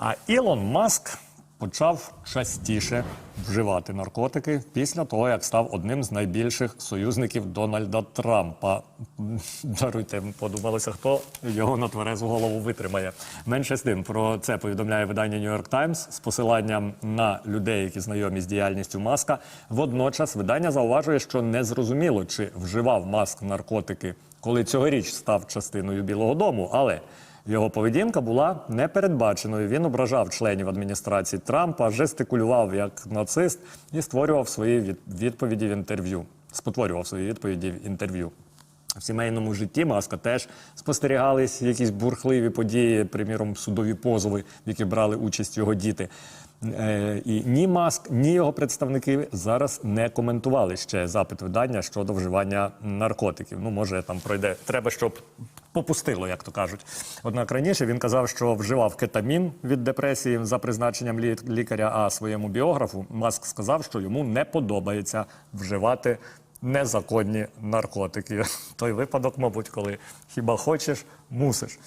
А Ілон Маск почав частіше вживати наркотики після того, як став одним з найбільших союзників Дональда Трампа. Даруйте, подумалося, хто його на тверезу голову витримає. Менше з тим про це повідомляє видання York Times з посиланням на людей, які знайомі з діяльністю Маска. Водночас видання зауважує, що не зрозуміло, чи вживав Маск наркотики, коли цьогоріч став частиною Білого Дому, але його поведінка була непередбаченою. Він ображав членів адміністрації Трампа, жестикулював як нацист і створював свої відповіді в інтерв'ю. Спотворював свої відповіді в інтерв'ю. В сімейному житті Маска теж спостерігались якісь бурхливі події, приміром, судові позови, в яких брали участь його діти. Е, і ні Маск, ні його представники зараз не коментували ще запит видання щодо вживання наркотиків. Ну, може, там пройде. Треба, щоб попустило, як то кажуть. Однак раніше він казав, що вживав кетамін від депресії за призначенням лікаря, а своєму біографу Маск сказав, що йому не подобається вживати незаконні наркотики. Той випадок, мабуть, коли хіба хочеш, мусиш.